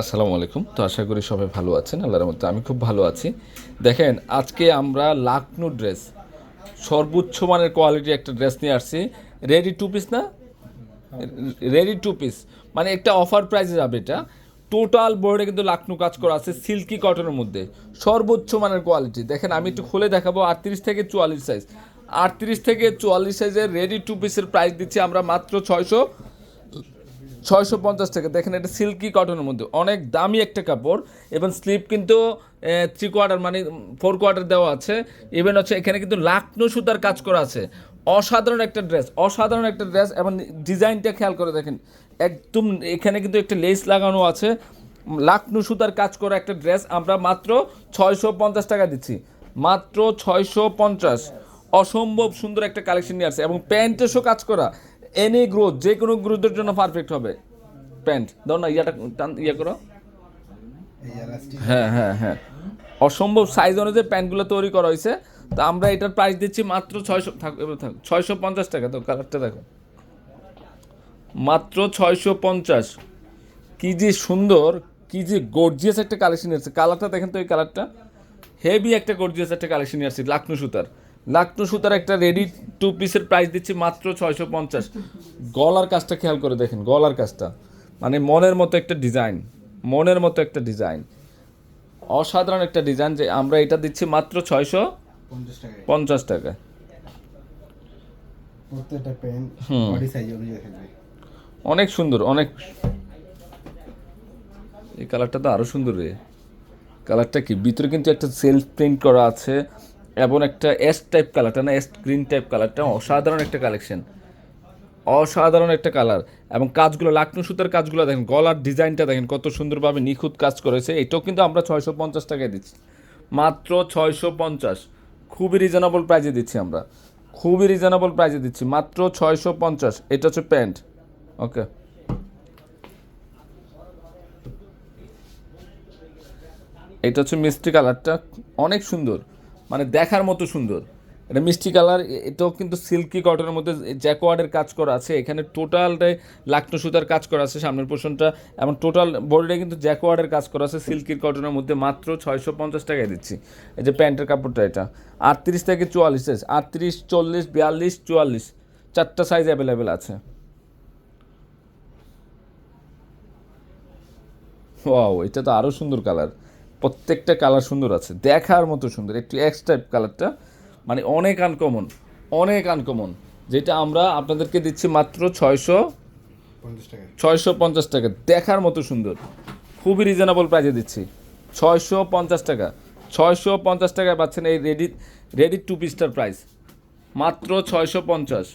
আসসালামু আলাইকুম। তো আশা করি সবাই ভালো আছেন, আল্লাহর মধ্যে আমি খুব ভালো আছি। দেখেন, আজকে আমরা লাকনো ড্রেস সর্বোচ্চ মানের কোয়ালিটির একটা ড্রেস নিয়ে আসছি। রেডি টু পিস না? রেডি টু পিস মানে একটা অফার প্রাইসে যাবে এটা। টোটাল বোর্ডে কিন্তু লাকনু কাজ করা আছে সিল্কি কটনের মধ্যে। সর্বোচ্চ মানের কোয়ালিটি দেখেন, আমি একটু খুলে দেখাবো, আটত্রিশ থেকে চুয়াল্লিশ সাইজ আটত্রিশ থেকে চুয়াল্লিশ সাইজের রেডি টু পিসের প্রাইস দিচ্ছি আমরা মাত্র ছয়শো ছয়শো পঞ্চাশ টাকা। দেখেন এটা সিল্কি কটনের মধ্যে। অনেক দামি একটা কাপড়। এবং স্লিপ কিন্তু থ্রি কোয়ার্টার মানে ফোর কোয়ার্টার দেওয়া আছে। ইভেন হচ্ছে এখানে কিন্তু লাকনো সুতার কাজ করা আছে। অসাধারণ একটা ড্রেস অসাধারণ একটা ড্রেস এবং ডিজাইনটা খেয়াল করে দেখেন। একদম এখানে কিন্তু একটা লেস লাগানো আছে। লাকনো সুতার কাজ করা একটা ড্রেস আমরা মাত্র ছয়শো পঞ্চাশ টাকা দিচ্ছি। মাত্র ছয়শো পঞ্চাশ। অসম্ভব সুন্দর একটা কালেকশন নিয়ে আসছে এবং প্যান্টেসও কাজ করা। এনি গ্রোথ যে কোনো গ্রোথের জন্য পারফেক্ট হবে। প্যান্ট ধর না, ইয়াটা টান ইয়ে করো। হ্যাঁ হ্যাঁ হ্যাঁ। অসম্ভব সাইজ অনুযায়ী প্যান্টগুলো তৈরি করা হয়েছে। তো আমরা এটার প্রাইস দিচ্ছি মাত্র ছয়শো, থাক ছয়শো পঞ্চাশ টাকা। তো কালারটা দেখো। মাত্র ছয়শো পঞ্চাশ। কি যে সুন্দর, কি যে গর্জিয়াস একটা কালেকশন এসেছে। কালারটা দেখেন তো এই কালারটা হেভি একটা গর্জিয়াস একটা কালেকশন আসছে লাকনু সুতার। লাকনু সুতার একটা রেডি টু পিসের প্রাইস দিচ্ছি মাত্র ছয়শো পঞ্চাশ। গলার কাজটা খেয়াল করে দেখেন গলার কাজটা। মানে মনের মতো একটা ডিজাইন মনের মতো একটা ডিজাইন অসাধারণ একটা ডিজাইন যে আমরা এটা দিচ্ছি মাত্র ছয়শো পঞ্চাশ টাকা। অনেক সুন্দর অনেক। এই কালারটা তো আরও সুন্দর রে। কালারটা কি? ভিতরে কিন্তু একটা সেলফ প্রিন্ট করা আছে। এবং একটা এস টাইপ কালারটা না? এস গ্রিন টাইপ কালারটা অসাধারণ একটা কালেকশন অসাধারণ একটা কালার এবং কাজগুলো লাকনু সুতার কাজগুলো দেখেন, গলার ডিজাইনটা দেখেন, কত সুন্দরভাবে নিখুঁত কাজ করেছে। এটাও কিন্তু আমরা ছয়শো পঞ্চাশ টাকায় দিচ্ছি। মাত্র ছয়শো পঞ্চাশ। খুবই রিজনেবল প্রাইজে দিচ্ছি আমরা। খুবই রিজনেবল প্রাইজে দিচ্ছি। মাত্র ছয়শো পঞ্চাশ। এটা হচ্ছে প্যান্ট। ওকে। এটা হচ্ছে মিষ্টি কালারটা অনেক সুন্দর। মানে দেখার মতো সুন্দর। এটা মিষ্টি কালার এটাও কিন্তু সিল্কি কটনের মধ্যে জ্যাকোয়ার্ডের কাজ করা আছে। এখানে টোটালটাই লাকনো সুতার কাজ করা আছে, সামনের পোর্শনটা। এবং টোটাল বডিটা কিন্তু জ্যাকোয়ার্ডের কাজ করা আছে সিল্কি কটনের মধ্যে মাত্র ছয়শো পঞ্চাশ টাকায় দিচ্ছি। এই যে প্যান্টের কাপড়টা এটা। আটত্রিশ থেকে চুয়াল্লিশ সাইজ আটত্রিশ, চল্লিশ, বিয়াল্লিশ, চুয়াল্লিশ, চারটা সাইজ অ্যাভেলেবেল আছে। ও এটা তো আরও সুন্দর কালার। প্রত্যেকটা কালার সুন্দর আছে। দেখার মতো সুন্দর। একটু এক্স টাইপ কালারটা মানে অনেক আনকমন অনেক আনকমন যেটা আমরা আপনাদেরকে দিচ্ছি মাত্র ছয়শো ছয়শো পঞ্চাশ টাকা। দেখার মতো সুন্দর। খুবই রিজনেবল প্রাইসে দিচ্ছি। ছয়শো পঞ্চাশ টাকা। ছয়শো পঞ্চাশ টাকায় পাচ্ছেন এই রেডি রেডি টু পিসটার প্রাইস মাত্র ছয়শো পঞ্চাশ।